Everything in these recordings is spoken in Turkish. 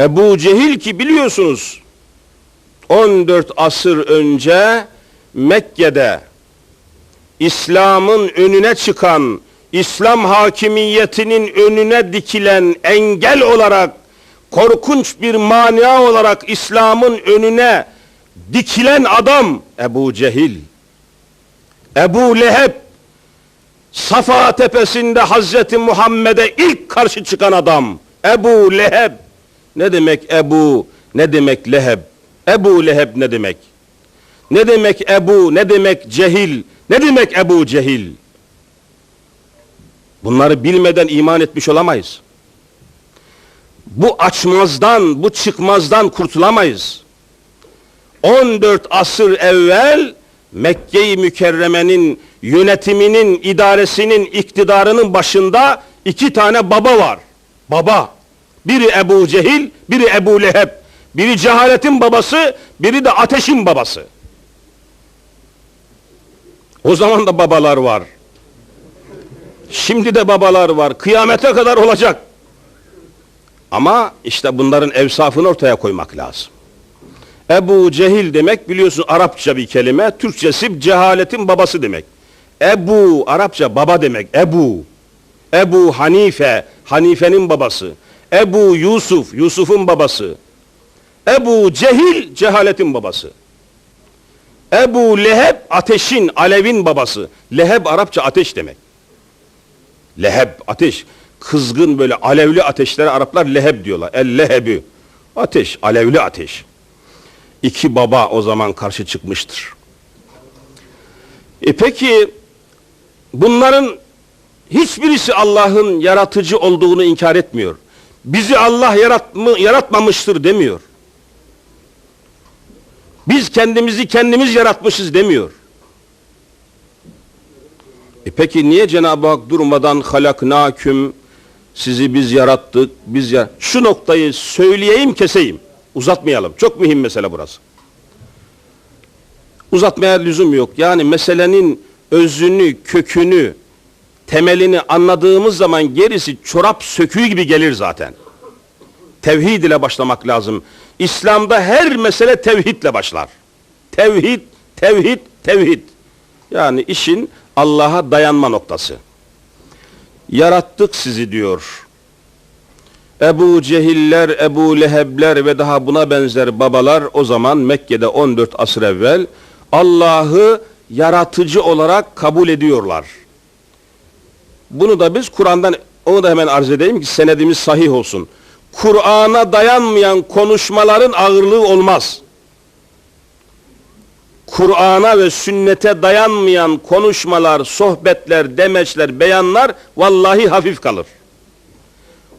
Ebu Cehil ki biliyorsunuz 14 asır önce Mekke'de İslam'ın önüne çıkan, İslam hakimiyetinin önüne dikilen engel olarak, korkunç bir mania olarak İslam'ın önüne dikilen adam Ebu Cehil. Ebu Leheb, Safa tepesinde Hazreti Muhammed'e ilk karşı çıkan adam. Ebu Leheb. Ne demek Ebu, ne demek Leheb? Ebu Leheb ne demek? Ne demek Ebu, ne demek Cehil, ne demek Ebu Cehil? Bunları bilmeden iman etmiş olamayız. Bu açmazdan, bu çıkmazdan kurtulamayız. 14 asır evvel Mekke-i Mükerreme'nin yönetiminin, idaresinin, iktidarının başında iki tane baba var. Baba. Biri Ebu Cehil, biri Ebu Leheb. Biri cehaletin babası, biri de ateşin babası. O zaman da babalar var. Şimdi de babalar var. Kıyamete kadar olacak. Ama işte bunların evsafını ortaya koymak lazım. Ebu Cehil demek biliyorsun Arapça bir kelime. Türkçesi cehaletin babası demek. Ebu Arapça baba demek. Ebu. Ebu Hanife, Hanife'nin babası. Ebu Yusuf, Yusuf'un babası. Ebu Cehil cehaletin babası. Ebu Leheb ateşin, alevin babası. Leheb Arapça ateş demek. Leheb ateş. Kızgın böyle alevli ateşlere Araplar leheb diyorlar. El lehebü. Ateş, alevli ateş. İki baba o zaman karşı çıkmıştır. E peki bunların hiçbirisi Allah'ın yaratıcı olduğunu inkar etmiyor. Bizi Allah yaratma, yaratmamıştır demiyor. Biz kendimizi kendimiz yaratmışız demiyor. E peki niye Cenab-ı Hak durmadan halaknaküm sizi biz yarattık, biz ya şu noktayı söyleyeyim keseyim. Uzatmayalım. Çok mühim mesele burası. Uzatmaya lüzum yok. Yani meselenin özünü, kökünü, temelini anladığımız zaman gerisi çorap söküğü gibi gelir zaten. Tevhid ile başlamak lazım. İslam'da her mesele tevhidle başlar. Tevhid, tevhid, tevhid. Yani işin Allah'a dayanma noktası. Yarattık sizi diyor. Ebu Cehiller, Ebu Lehebler ve daha buna benzer babalar o zaman Mekke'de 14 asır evvel Allah'ı yaratıcı olarak kabul ediyorlar. Bunu da biz Kur'an'dan onu da hemen arz edeyim ki senedimiz sahih olsun. Kur'an'a dayanmayan konuşmaların ağırlığı olmaz. Kur'an'a ve sünnete dayanmayan konuşmalar, sohbetler, demeçler, beyanlar vallahi hafif kalır.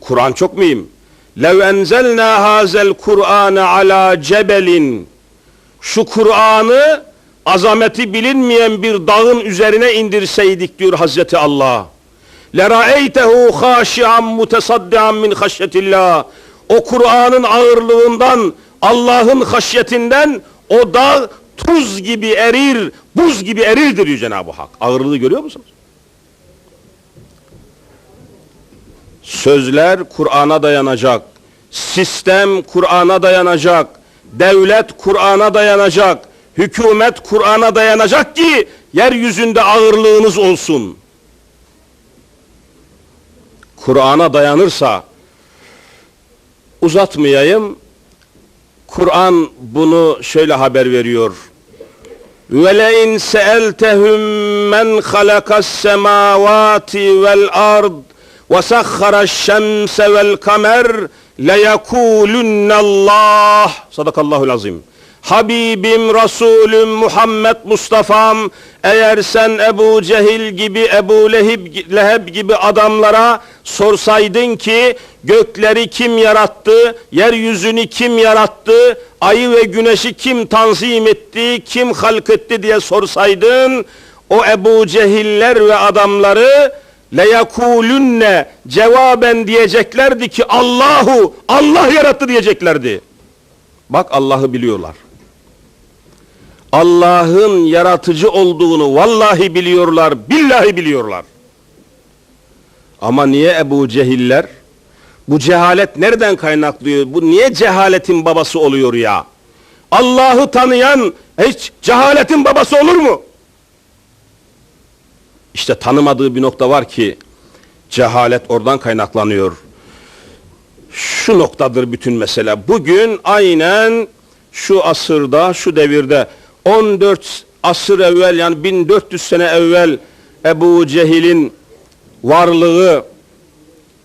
Kur'an çok mühim. Lev enzelna hazel Kur'ane ala cebelin. Şu Kur'an'ı azameti bilinmeyen bir dağın üzerine indirseydik diyor Hazreti Allah. لَرَأَيْتَهُ خَاشِعًا مُتَصَدِّعًا min خَشْيَةِ O Kur'an'ın ağırlığından, Allah'ın haşyetinden o dağ tuz gibi erir, buz gibi erirdir diyor Cenab-ı Hak. Ağırlığı görüyor musunuz? Sözler Kur'an'a dayanacak. Sistem Kur'an'a dayanacak. Devlet Kur'an'a dayanacak. Hükümet Kur'an'a dayanacak ki yeryüzünde ağırlığınız olsun. Kur'an'a dayanırsa uzatmayayım. Kur'an bunu şöyle haber veriyor. وَلَاِنْ سَأَلْتَهُمْ مَنْ خَلَقَ السَّمَاوَاتِ وَالْأَرْضِ وَسَخَّرَ الشَّمْسَ وَالْقَمَرِ لَيَكُولُنَّ اللّٰهِ Sadakallahu azim. Habibim, Resulüm, Muhammed Mustafa'm eğer sen Ebu Cehil gibi, Ebu Leheb, Leheb gibi adamlara sorsaydın ki gökleri kim yarattı, yeryüzünü kim yarattı, ayı ve güneşi kim tanzim etti, kim halk etti diye sorsaydın o Ebu Cehiller ve adamları leyekulünne cevaben diyeceklerdi ki Allahu Allah yarattı diyeceklerdi. Bak Allah'ı biliyorlar. Allah'ın yaratıcı olduğunu vallahi biliyorlar, billahi biliyorlar. Ama niye Ebu Cehiller Bu cehalet nereden kaynaklıyor? Bu niye cehaletin babası oluyor ya? Allah'ı tanıyan hiç cehaletin babası olur mu? İşte tanımadığı bir nokta var ki cehalet oradan kaynaklanıyor. Şu noktadır bütün mesele. Bugün aynen şu asırda, şu devirde 14 asır evvel yani 1400 sene evvel Ebu Cehil'in varlığı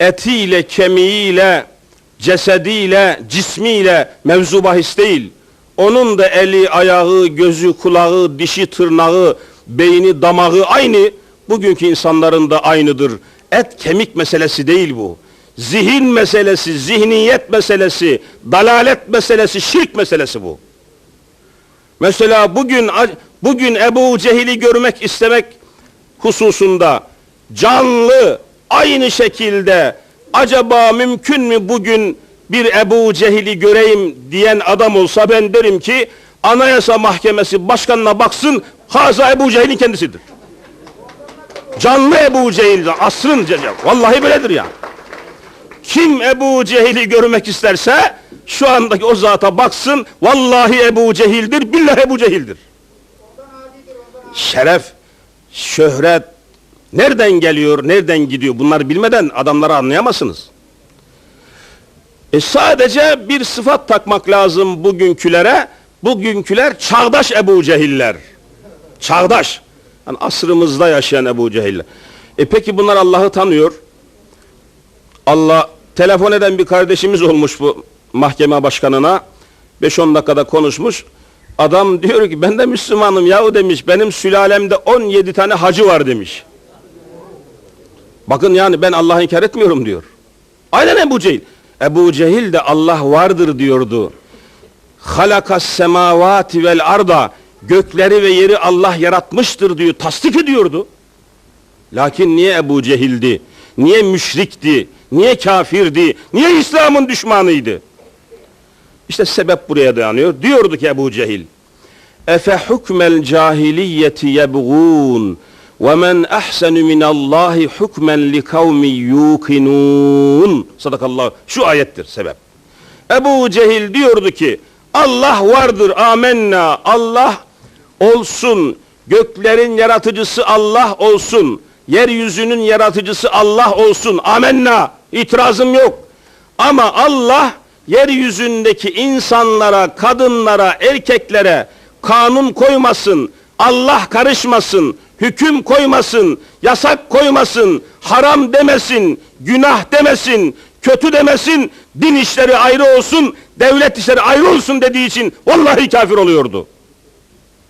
etiyle, kemiğiyle, cesediyle, cismiyle mevzu bahis değil. Onun da eli, ayağı, gözü, kulağı, dişi, tırnağı, beyni, damağı aynı. Bugünkü insanların da aynıdır. Et kemik meselesi değil bu. Zihin meselesi, zihniyet meselesi, dalalet meselesi, şirk meselesi bu. Mesela bugün bugün Ebu Cehil'i görmek istemek hususunda canlı aynı şekilde acaba mümkün mü bugün bir Ebu Cehil'i göreyim diyen adam olsa ben derim ki Anayasa Mahkemesi başkanına baksın Haza Ebu Cehil'in kendisidir. Canlı Ebu Cehil, asrın cecep. Vallahi böyledir ya. Kim Ebu Cehil'i görmek isterse şu andaki o zata baksın. Vallahi Ebu Cehil'dir, billahi Ebu Cehil'dir. Şeref, şöhret nereden geliyor, nereden gidiyor bunları bilmeden adamları anlayamazsınız. E sadece bir sıfat takmak lazım bugünkülere. Bugünküler çağdaş Ebu Cehiller. Çağdaş. Yani asrımızda yaşayan Ebu Cehiller. E peki bunlar Allah'ı tanıyor. Allah telefon eden bir kardeşimiz olmuş bu mahkeme başkanına. 5-10 dakikada konuşmuş. Adam diyor ki ben de Müslümanım yahu demiş. Benim sülalemde 17 tane hacı var demiş. Bakın yani ben Allah'ı inkar etmiyorum diyor. Aynen Ebu Cehil. Ebu Cehil de Allah vardır diyordu. Halakas semavati vel arda gökleri ve yeri Allah yaratmıştır diyor. Tasdik ediyordu. Lakin niye Ebu Cehil'di? Niye müşrikti? Niye kafirdi? Niye İslam'ın düşmanıydı? İşte sebep buraya dayanıyor. Diyordu ki Ebu Cehil. Efe hukmel cahiliyeti yebğun ve men ahsenu minallahi hukmen li kavmi yuqinun. Sadakallah. Şu ayettir sebep. Ebu Cehil diyordu ki Allah vardır amenna. Allah olsun. Göklerin yaratıcısı Allah olsun. Yeryüzünün yaratıcısı Allah olsun. Amenna. İtirazım yok. Ama Allah yeryüzündeki insanlara, kadınlara, erkeklere kanun koymasın. Allah karışmasın. Hüküm koymasın. Yasak koymasın. Haram demesin. Günah demesin. Kötü demesin. Din işleri ayrı olsun. Devlet işleri ayrı olsun dediği için vallahi kafir oluyordu.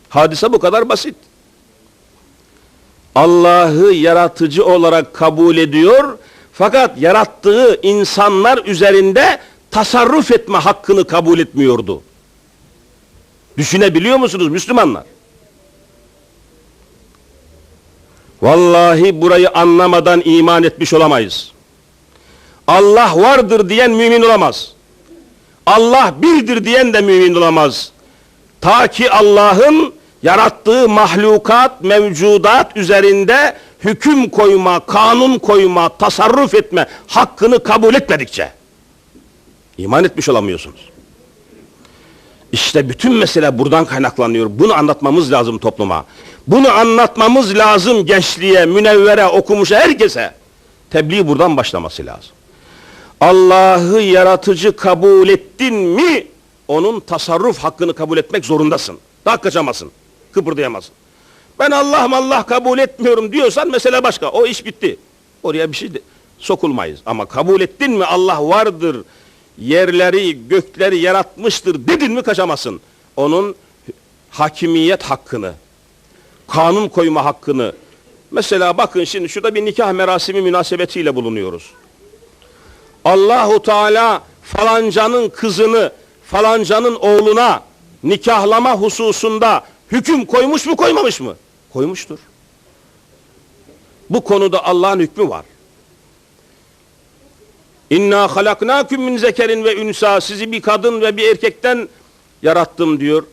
Hadise bu kadar basit. Allah'ı yaratıcı olarak kabul ediyor fakat yarattığı insanlar üzerinde tasarruf etme hakkını kabul etmiyordu. Düşünebiliyor musunuz Müslümanlar? Vallahi burayı anlamadan iman etmiş olamayız. Allah vardır diyen mümin olamaz. Allah birdir diyen de mümin olamaz. Ta ki Allah'ın yarattığı mahlukat, mevcudat üzerinde hüküm koyma, kanun koyma, tasarruf etme hakkını kabul etmedikçe iman etmiş olamıyorsunuz. İşte bütün mesele buradan kaynaklanıyor. Bunu anlatmamız lazım topluma. Bunu anlatmamız lazım gençliğe, münevvere, okumuşa, herkese. Tebliğ buradan başlaması lazım. Allah'ı yaratıcı kabul ettin mi onun tasarruf hakkını kabul etmek zorundasın. Daha kaçamazsın. Kıpırdayamazsın. Ben Allah Allah kabul etmiyorum diyorsan mesele başka. O iş bitti. Oraya bir şey de, sokulmayız. Ama kabul ettin mi Allah vardır, yerleri, gökleri yaratmıştır dedin mi kaçamazsın. Onun hakimiyet hakkını, kanun koyma hakkını. Mesela bakın şimdi şurada bir nikah merasimi münasebetiyle bulunuyoruz. Allahu Teala falancanın kızını falancanın oğluna nikahlama hususunda hüküm koymuş mu koymamış mı? Koymuştur. Bu konuda Allah'ın hükmü var. İnna halaknakum min zekerin ve ünsa sizi bir kadın ve bir erkekten yarattım diyor.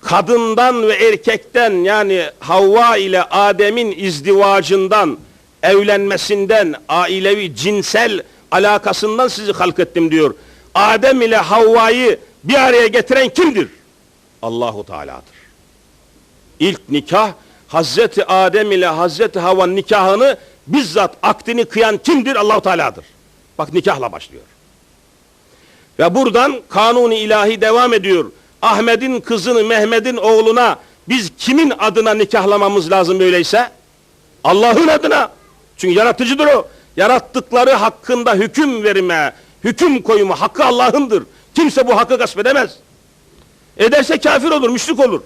Kadından ve erkekten yani Havva ile Adem'in izdivacından, evlenmesinden, ailevi cinsel alakasından sizi halk ettim diyor. Adem ile Havva'yı bir araya getiren kimdir? Allahu Teala'dır. İlk nikah Hazreti Adem ile Hazreti Havva'nın nikahını bizzat akdini kıyan kimdir? Allahu Teala'dır. Bak nikahla başlıyor. Ve buradan kanuni ilahi devam ediyor. Ahmet'in kızını Mehmet'in oğluna biz kimin adına nikahlamamız lazım öyleyse? Allah'ın adına. Çünkü yaratıcıdır o. Yarattıkları hakkında hüküm verme, hüküm koyma hakkı Allah'ındır. Kimse bu hakkı gasp edemez. Ederse kafir olur, müşrik olur.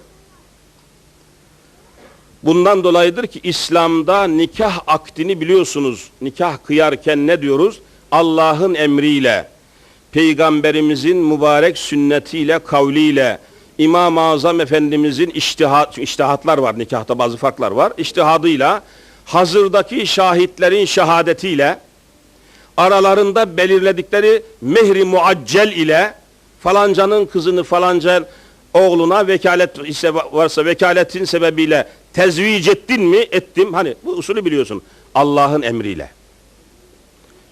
Bundan dolayıdır ki İslam'da nikah akdini biliyorsunuz. Nikah kıyarken ne diyoruz? Allah'ın emriyle, Peygamberimizin mübarek sünnetiyle, kavliyle, İmam-ı Azam Efendimizin iştihat, iştihatlar var nikahta bazı farklar var. İştihadıyla, hazırdaki şahitlerin şehadetiyle, aralarında belirledikleri mehri muaccel ile falancanın kızını falanca oğluna vekalet ise varsa vekaletin sebebiyle tezvic ettin mi? Ettim. Hani bu usulü biliyorsun. Allah'ın emriyle.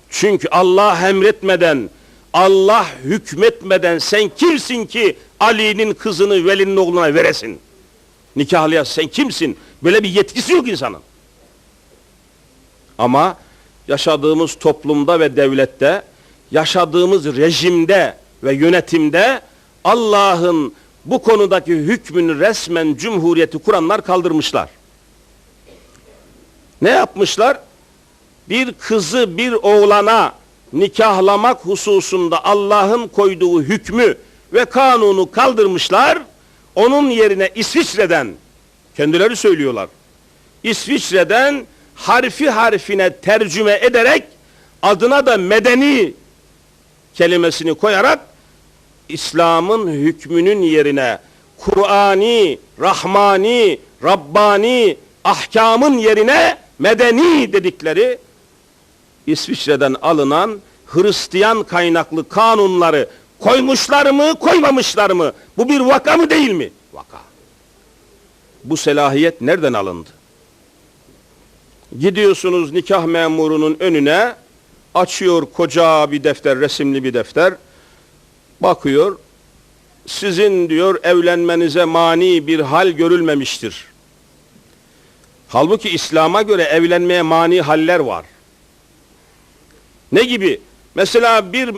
Çünkü Allah emretmeden, Allah hükmetmeden sen kimsin ki Ali'nin kızını Veli'nin oğluna veresin? Nikahlıya sen kimsin? Böyle bir yetkisi yok insanın. Ama yaşadığımız toplumda ve devlette, yaşadığımız rejimde ve yönetimde Allah'ın bu konudaki hükmünü resmen cumhuriyeti kuranlar kaldırmışlar. Ne yapmışlar? Bir kızı bir oğlana nikahlamak hususunda Allah'ın koyduğu hükmü ve kanunu kaldırmışlar. Onun yerine İsviçre'den, kendileri söylüyorlar, İsviçre'den harfi harfine tercüme ederek adına da medeni kelimesini koyarak İslam'ın hükmünün yerine Kur'ani, Rahmani, Rabbani ahkamın yerine medeni dedikleri İsviçre'den alınan Hristiyan kaynaklı kanunları koymuşlar mı, koymamışlar mı? Bu bir vaka mı değil mi? Vaka. Bu selahiyet nereden alındı? Gidiyorsunuz nikah memurunun önüne, açıyor koca bir defter, resimli bir defter. Bakıyor, sizin diyor evlenmenize mani bir hal görülmemiştir. Halbuki İslam'a göre evlenmeye mani haller var. Ne gibi? Mesela bir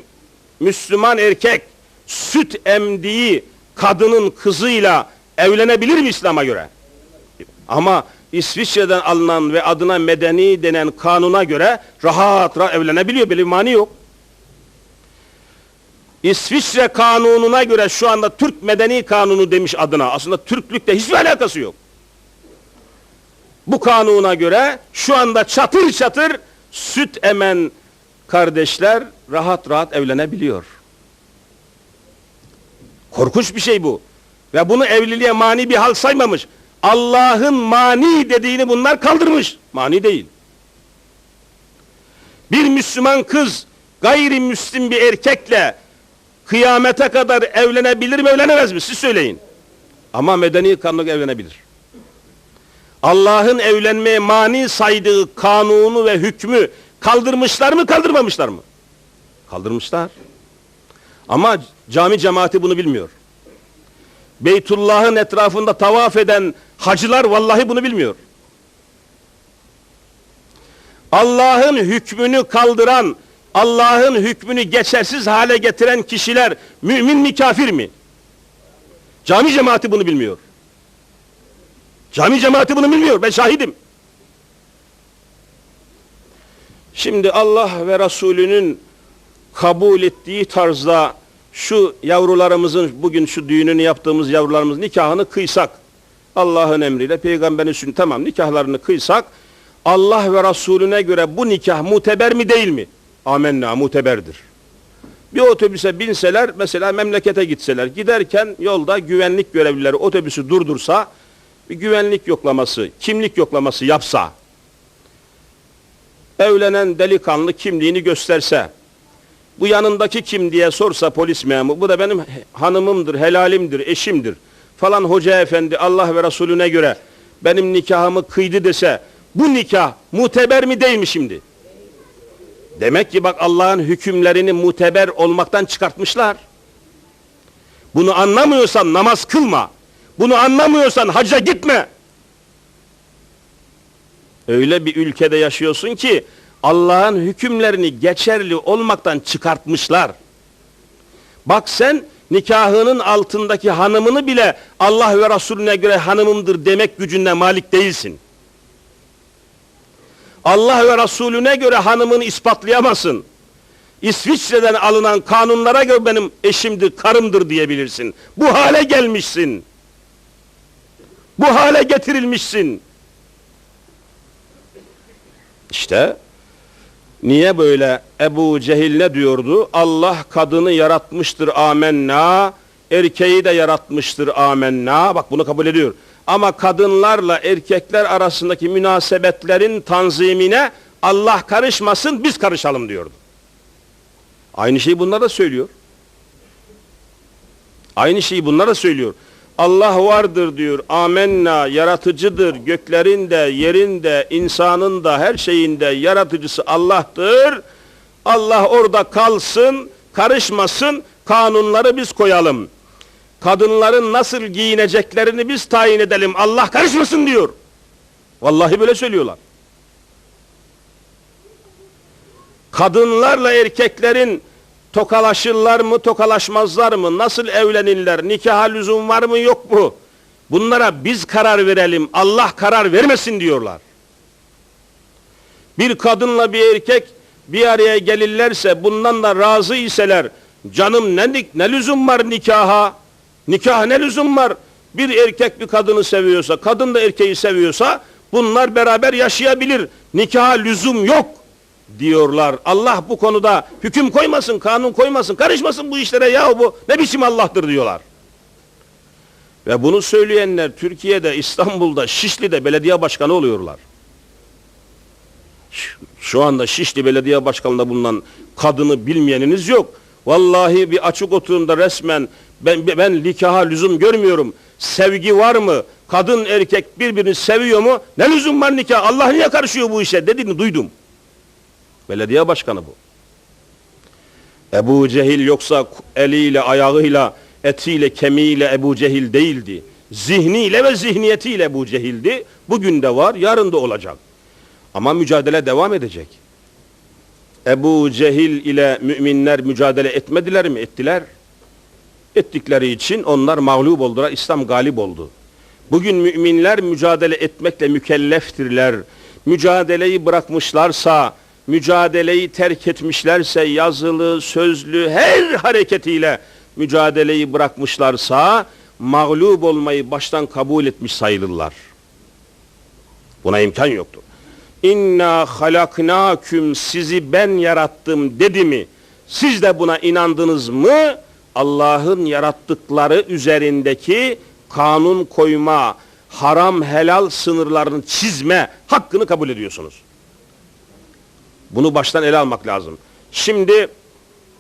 Müslüman erkek süt emdiği kadının kızıyla evlenebilir mi İslam'a göre? Ama İsviçre'den alınan ve adına medeni denen kanuna göre rahat rahat evlenebiliyor. Böyle bir mani yok. İsviçre kanununa göre şu anda Türk medeni kanunu demiş adına. Aslında Türklükle hiçbir alakası yok. Bu kanuna göre şu anda çatır çatır süt emen kardeşler rahat rahat evlenebiliyor. Korkunç bir şey bu. Ve bunu evliliğe mani bir hal saymamış. Allah'ın mani dediğini bunlar kaldırmış. Mani değil. Bir Müslüman kız gayrimüslim bir erkekle kıyamete kadar evlenebilir mi evlenemez mi? Siz söyleyin. Ama medeni kanunla evlenebilir. Allah'ın evlenmeye mani saydığı kanunu ve hükmü kaldırmışlar mı kaldırmamışlar mı? Kaldırmışlar. Ama cami cemaati bunu bilmiyor. Beytullah'ın etrafında tavaf eden hacılar vallahi bunu bilmiyor. Allah'ın hükmünü kaldıran, Allah'ın hükmünü geçersiz hale getiren kişiler mümin mi kafir mi? Cami cemaati bunu bilmiyor. Cami cemaati bunu bilmiyor. Ben şahidim. Şimdi Allah ve Resulünün kabul ettiği tarzda şu yavrularımızın bugün şu düğününü yaptığımız yavrularımızın nikahını kıysak Allah'ın emriyle peygamberin sünneti tamam nikahlarını kıysak Allah ve Resulüne göre bu nikah muteber mi değil mi? Amenna muteberdir. Bir otobüse binseler mesela memlekete gitseler giderken yolda güvenlik görevlileri otobüsü durdursa bir güvenlik yoklaması, kimlik yoklaması yapsa evlenen delikanlı kimliğini gösterse bu yanındaki kim diye sorsa polis memuru bu da benim hanımımdır, helalimdir, eşimdir falan hoca efendi Allah ve Resulüne göre benim nikahımı kıydı dese bu nikah muteber mi değil mi şimdi? Demek ki bak Allah'ın hükümlerini muteber olmaktan çıkartmışlar. Bunu anlamıyorsan namaz kılma. Bunu anlamıyorsan hacca gitme. Öyle bir ülkede yaşıyorsun ki Allah'ın hükümlerini geçerli olmaktan çıkartmışlar. Bak sen nikahının altındaki hanımını bile Allah ve Resulüne göre hanımımdır demek gücünde malik değilsin. Allah ve Resulüne göre hanımını ispatlayamazsın. İsviçre'den alınan kanunlara göre benim eşimdir, karımdır diyebilirsin. Bu hale gelmişsin. Bu hale getirilmişsin. İşte niye böyle Ebu Cehil ne diyordu? Allah kadını yaratmıştır amenna, erkeği de yaratmıştır amenna. Bak bunu kabul ediyor. Ama kadınlarla erkekler arasındaki münasebetlerin tanzimine Allah karışmasın biz karışalım diyordu. Aynı şeyi bunlar da söylüyor. Aynı şeyi bunlar da söylüyor. Allah vardır diyor. Amenna yaratıcıdır. Göklerin de, yerin de, insanın da, her şeyin de yaratıcısı Allah'tır. Allah orada kalsın, karışmasın, kanunları biz koyalım. Kadınların nasıl giyineceklerini biz tayin edelim. Allah karışmasın diyor. Vallahi böyle söylüyorlar. Kadınlarla erkeklerin tokalaşırlar mı, tokalaşmazlar mı? Nasıl evlenirler? Nikaha lüzum var mı, yok mu? Bunlara biz karar verelim. Allah karar vermesin diyorlar. Bir kadınla bir erkek bir araya gelirlerse, bundan da razı iseler, canım ne, ne lüzum var nikaha? Nikah ne lüzum var? Bir erkek bir kadını seviyorsa, kadın da erkeği seviyorsa, bunlar beraber yaşayabilir. Nikaha lüzum yok diyorlar. Allah bu konuda hüküm koymasın, kanun koymasın, karışmasın bu işlere ya bu ne biçim Allah'tır diyorlar. Ve bunu söyleyenler Türkiye'de, İstanbul'da, Şişli'de belediye başkanı oluyorlar. Şu anda Şişli Belediye Başkanı'nda bulunan kadını bilmeyeniniz yok. Vallahi bir açık oturumda resmen ben, ben nikaha lüzum görmüyorum. Sevgi var mı? Kadın erkek birbirini seviyor mu? Ne lüzum var nikah? Allah niye karışıyor bu işe dediğini duydum. Belediye başkanı bu. Ebu Cehil yoksa eliyle, ayağıyla, etiyle, kemiğiyle Ebu Cehil değildi. Zihniyle ve zihniyetiyle Ebu Cehil'di. Bugün de var, yarın da olacak. Ama mücadele devam edecek. Ebu Cehil ile müminler mücadele etmediler mi? Ettiler. Ettikleri için onlar mağlup oldular, İslam galip oldu. Bugün müminler mücadele etmekle mükelleftirler. Mücadeleyi bırakmışlarsa, mücadeleyi terk etmişlerse yazılı, sözlü her hareketiyle mücadeleyi bırakmışlarsa mağlup olmayı baştan kabul etmiş sayılırlar. Buna imkan yoktur. İnna halaknaküm sizi ben yarattım dedi mi? Siz de buna inandınız mı? Allah'ın yarattıkları üzerindeki kanun koyma, haram helal sınırlarını çizme hakkını kabul ediyorsunuz. Bunu baştan ele almak lazım. Şimdi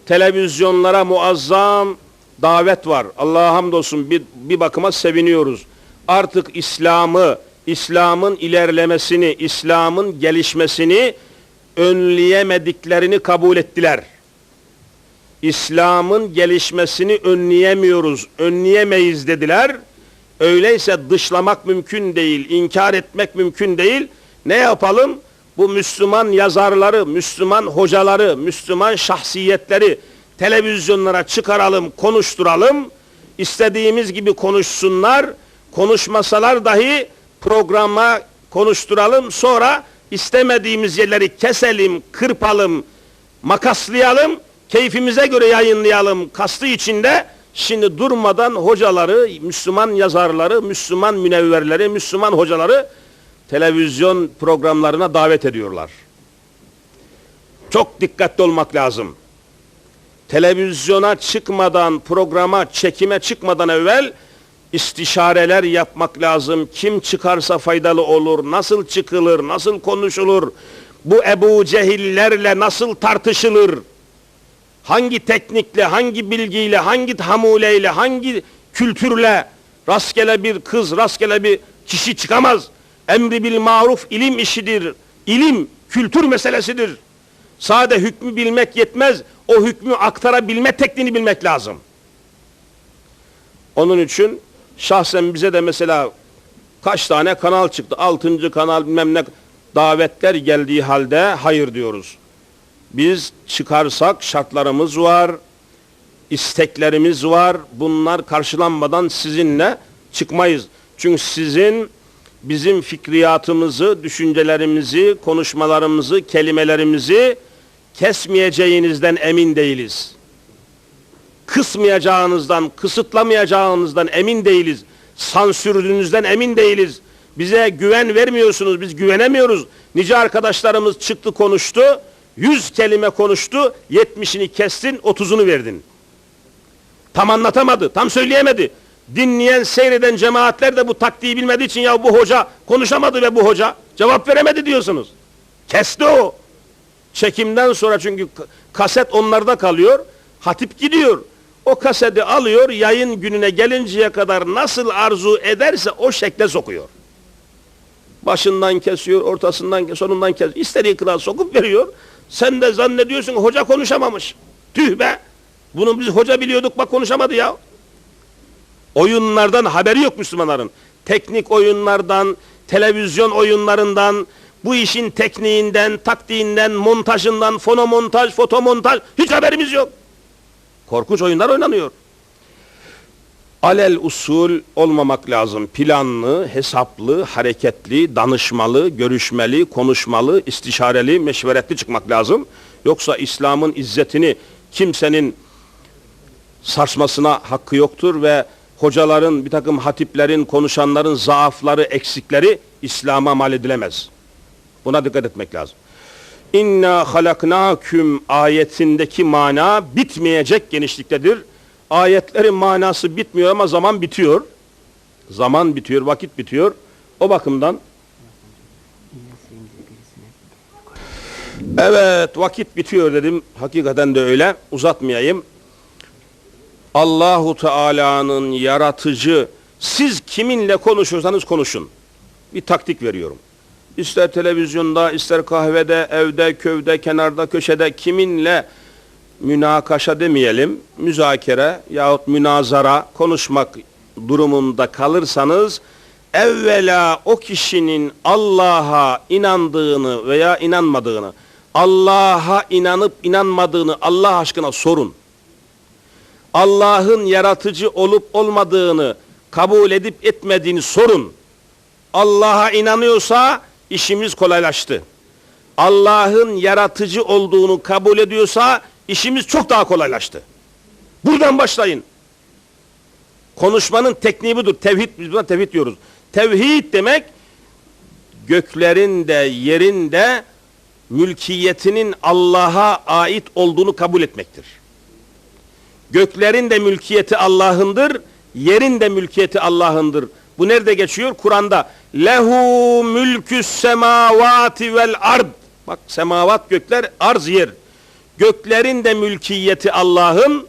televizyonlara muazzam davet var. Allah'a hamdolsun bir, bir bakıma seviniyoruz. Artık İslam'ı, İslam'ın ilerlemesini, İslam'ın gelişmesini önleyemediklerini kabul ettiler. İslam'ın gelişmesini önleyemiyoruz, önleyemeyiz dediler. Öyleyse dışlamak mümkün değil, inkar etmek mümkün değil. Ne yapalım? Bu Müslüman yazarları, Müslüman hocaları, Müslüman şahsiyetleri televizyonlara çıkaralım, konuşturalım. İstediğimiz gibi konuşsunlar. Konuşmasalar dahi programa konuşturalım. Sonra istemediğimiz yerleri keselim, kırpalım, makaslayalım. Keyfimize göre yayınlayalım. Kastı içinde şimdi durmadan hocaları, Müslüman yazarları, Müslüman münevverleri, Müslüman hocaları televizyon programlarına davet ediyorlar. Çok dikkatli olmak lazım. Televizyona çıkmadan, programa, çekime çıkmadan evvel istişareler yapmak lazım. Kim çıkarsa faydalı olur, nasıl çıkılır, nasıl konuşulur, bu Ebu Cehillerle nasıl tartışılır, hangi teknikle, hangi bilgiyle, hangi hamuleyle, hangi kültürle rastgele bir kız, rastgele bir kişi çıkamaz. Emri bil maruf ilim işidir. İlim kültür meselesidir. Sade hükmü bilmek yetmez. O hükmü aktarabilme tekniğini bilmek lazım. Onun için şahsen bize de mesela kaç tane kanal çıktı. Altıncı kanal bilmem ne davetler geldiği halde hayır diyoruz. Biz çıkarsak şartlarımız var, isteklerimiz var. Bunlar karşılanmadan sizinle çıkmayız. Çünkü sizin bizim fikriyatımızı, düşüncelerimizi, konuşmalarımızı, kelimelerimizi kesmeyeceğinizden emin değiliz. Kısmayacağınızdan, kısıtlamayacağınızdan emin değiliz. Sansürünüzden emin değiliz. Bize güven vermiyorsunuz, biz güvenemiyoruz. Nice arkadaşlarımız çıktı konuştu, yüz kelime konuştu, yetmişini kestin, otuzunu verdin. Tam anlatamadı, tam söyleyemedi. Dinleyen, seyreden cemaatler de bu taktiği bilmediği için ya bu hoca konuşamadı ve bu hoca cevap veremedi diyorsunuz. Kesti o. Çekimden sonra çünkü kaset onlarda kalıyor. Hatip gidiyor. O kaseti alıyor, yayın gününe gelinceye kadar nasıl arzu ederse o şekle sokuyor. Başından kesiyor, ortasından, sonundan kesiyor. İstediği kırağı sokup veriyor. Sen de zannediyorsun hoca konuşamamış. Tüh be! Bunu biz hoca biliyorduk bak konuşamadı ya. Oyunlardan haberi yok Müslümanların. Teknik oyunlardan, televizyon oyunlarından, bu işin tekniğinden, taktiğinden, montajından, fonomontaj, fotomontaj hiç haberimiz yok. Korkunç oyunlar oynanıyor. Alel usul olmamak lazım. Planlı, hesaplı, hareketli, danışmalı, görüşmeli, konuşmalı, istişareli, meşveretli çıkmak lazım. Yoksa İslam'ın izzetini kimsenin sarsmasına hakkı yoktur ve hocaların, bir takım hatiplerin, konuşanların zaafları, eksikleri İslam'a mal edilemez. Buna dikkat etmek lazım. İnna halaknaküm ayetindeki mana bitmeyecek genişliktedir. Ayetlerin manası bitmiyor ama zaman bitiyor. Zaman bitiyor, vakit bitiyor. O bakımdan Evet vakit bitiyor dedim. Hakikaten de öyle. Uzatmayayım. Allahu Teala'nın yaratıcı siz kiminle konuşursanız konuşun. Bir taktik veriyorum. İster televizyonda, ister kahvede, evde, köyde, kenarda, köşede kiminle münakaşa demeyelim, müzakere yahut münazara konuşmak durumunda kalırsanız evvela o kişinin Allah'a inandığını veya inanmadığını, Allah'a inanıp inanmadığını Allah aşkına sorun. Allah'ın yaratıcı olup olmadığını kabul edip etmediğini sorun. Allah'a inanıyorsa işimiz kolaylaştı. Allah'ın yaratıcı olduğunu kabul ediyorsa işimiz çok daha kolaylaştı. Buradan başlayın. Konuşmanın tekniği budur. Tevhid, biz buna tevhid diyoruz. Tevhid demek göklerin de yerin de mülkiyetinin Allah'a ait olduğunu kabul etmektir. Göklerin de mülkiyeti Allah'ındır, yerin de mülkiyeti Allah'ındır. Bu nerede geçiyor? Kur'an'da. Lehu mülkü semavati vel ard. Bak semavat gökler, arz yer. Göklerin de mülkiyeti Allah'ın,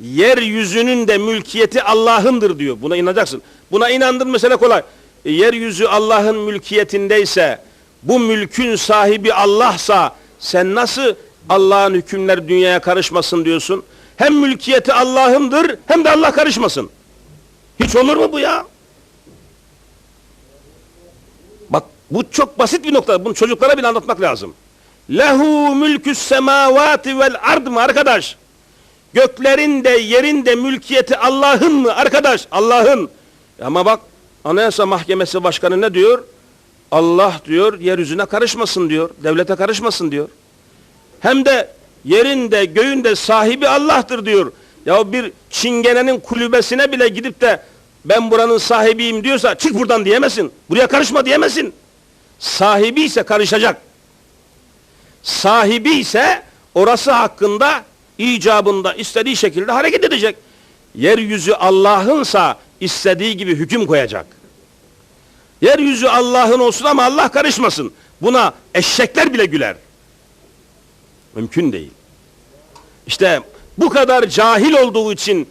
yeryüzünün de mülkiyeti Allah'ındır diyor. Buna inanacaksın. Buna inandın mesela kolay. E, yeryüzü Allah'ın mülkiyetindeyse, bu mülkün sahibi Allah'sa, sen nasıl Allah'ın hükümleri dünyaya karışmasın diyorsun? Hem mülkiyeti Allah'ındır, hem de Allah karışmasın. Hiç olur mu bu ya? Bak bu çok basit bir nokta. Bunu çocuklara bile anlatmak lazım. Lehu mülkü semavati vel ard mı arkadaş? Göklerin de yerin de mülkiyeti Allah'ın mı arkadaş? Allah'ın. Ama bak Anayasa Mahkemesi Başkanı ne diyor? Allah diyor yeryüzüne karışmasın diyor. Devlete karışmasın diyor. Hem de yerin de göğün de sahibi Allah'tır diyor. Ya bir çingenenin kulübesine bile gidip de ben buranın sahibiyim diyorsa çık buradan diyemezsin. Buraya karışma diyemezsin. Sahibi ise karışacak. Sahibi ise orası hakkında icabında istediği şekilde hareket edecek. Yeryüzü Allah'ınsa istediği gibi hüküm koyacak. Yeryüzü Allah'ın olsun ama Allah karışmasın. Buna eşekler bile güler. Mümkün değil. İşte bu kadar cahil olduğu için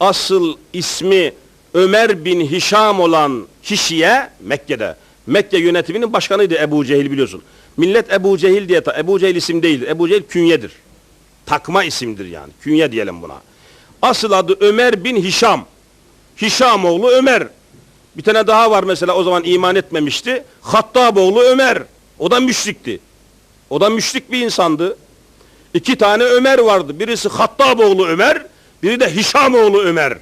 asıl ismi Ömer bin Hişam olan kişiye Mekke'de Mekke yönetiminin başkanıydı Ebu Cehil biliyorsun. Millet Ebu Cehil diye, Ebu Cehil isim değil, Ebu Cehil künyedir. Takma isimdir yani, künye diyelim buna. Asıl adı Ömer bin Hişam. Hişam oğlu Ömer. Bir tane daha var mesela o zaman iman etmemişti. Hattab oğlu Ömer. O da müşrikti. O da müşrik bir insandı. İki tane Ömer vardı. Birisi Hattab oğlu Ömer, biri de Hişam oğlu Ömer.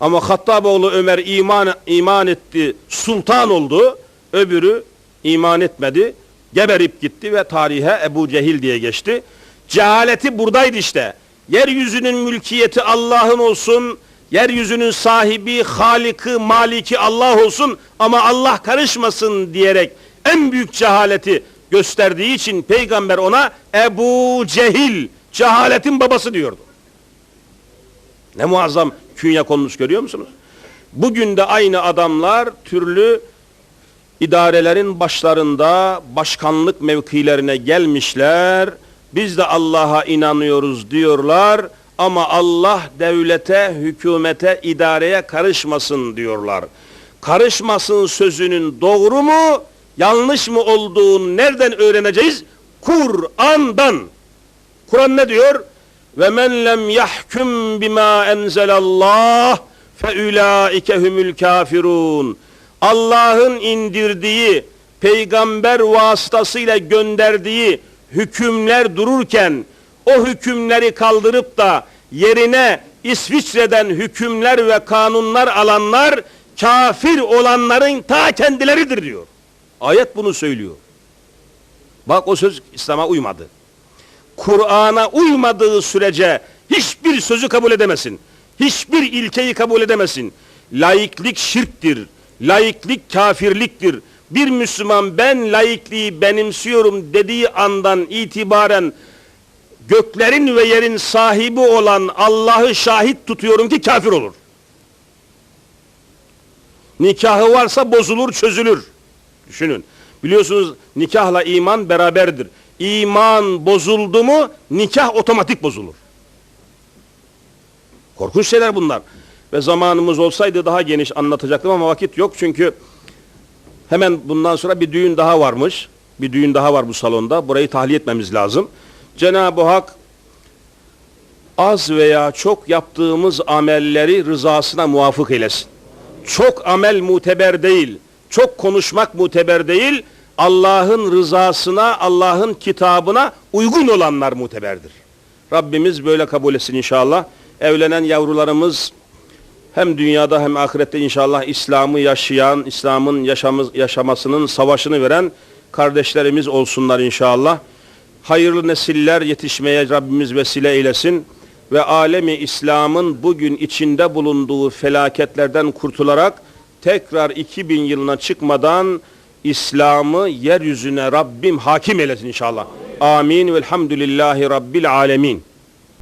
Ama Hattab oğlu Ömer iman iman etti, sultan oldu. Öbürü iman etmedi, geberip gitti ve tarihe Ebu Cehil diye geçti. Cehaleti buradaydı işte. Yeryüzünün mülkiyeti Allah'ın olsun, yeryüzünün sahibi, haliki, maliki Allah olsun ama Allah karışmasın diyerek en büyük cehaleti gösterdiği için peygamber ona Ebu Cehil, cehaletin babası diyordu. Ne muazzam künye konmuş görüyor musunuz? Bugün de aynı adamlar türlü idarelerin başlarında başkanlık mevkilerine gelmişler. Biz de Allah'a inanıyoruz diyorlar ama Allah devlete, hükümete, idareye karışmasın diyorlar. Karışmasın sözünün doğru mu, yanlış mı olduğunu nereden öğreneceğiz? Kur'an'dan. Kur'an ne diyor? Ve men lem yahkum bima enzelallah fe ulaike humul kafirun. Allah'ın indirdiği, peygamber vasıtasıyla gönderdiği hükümler dururken o hükümleri kaldırıp da yerine İsviçre'den hükümler ve kanunlar alanlar kafir olanların ta kendileridir diyor. Ayet bunu söylüyor. Bak o söz İslam'a uymadı. Kur'an'a uymadığı sürece hiçbir sözü kabul edemesin. Hiçbir ilkeyi kabul edemesin. Laiklik şirktir. Laiklik kafirliktir. Bir Müslüman ben laikliği benimsiyorum dediği andan itibaren göklerin ve yerin sahibi olan Allah'ı şahit tutuyorum ki kafir olur. Nikahı varsa bozulur, çözülür. Düşünün. Biliyorsunuz nikahla iman beraberdir. İman bozuldu mu nikah otomatik bozulur. Korkunç şeyler bunlar. Ve zamanımız olsaydı daha geniş anlatacaktım ama vakit yok çünkü hemen bundan sonra bir düğün daha varmış. Bir düğün daha var bu salonda. Burayı tahliye etmemiz lazım. Cenab-ı Hak az veya çok yaptığımız amelleri rızasına muvafık eylesin. Çok amel muteber değil. Çok konuşmak muteber değil. Allah'ın rızasına, Allah'ın kitabına uygun olanlar muteberdir. Rabbimiz böyle kabul etsin inşallah. Evlenen yavrularımız hem dünyada hem ahirette inşallah İslam'ı yaşayan, İslam'ın yaşamasının savaşını veren kardeşlerimiz olsunlar inşallah. Hayırlı nesiller yetişmeye Rabbimiz vesile eylesin ve alemi İslam'ın bugün içinde bulunduğu felaketlerden kurtularak tekrar 2000 yılına çıkmadan İslam'ı yeryüzüne Rabbim hakim eylesin inşallah. Amin. Velhamdülillahi Rabbil alemin.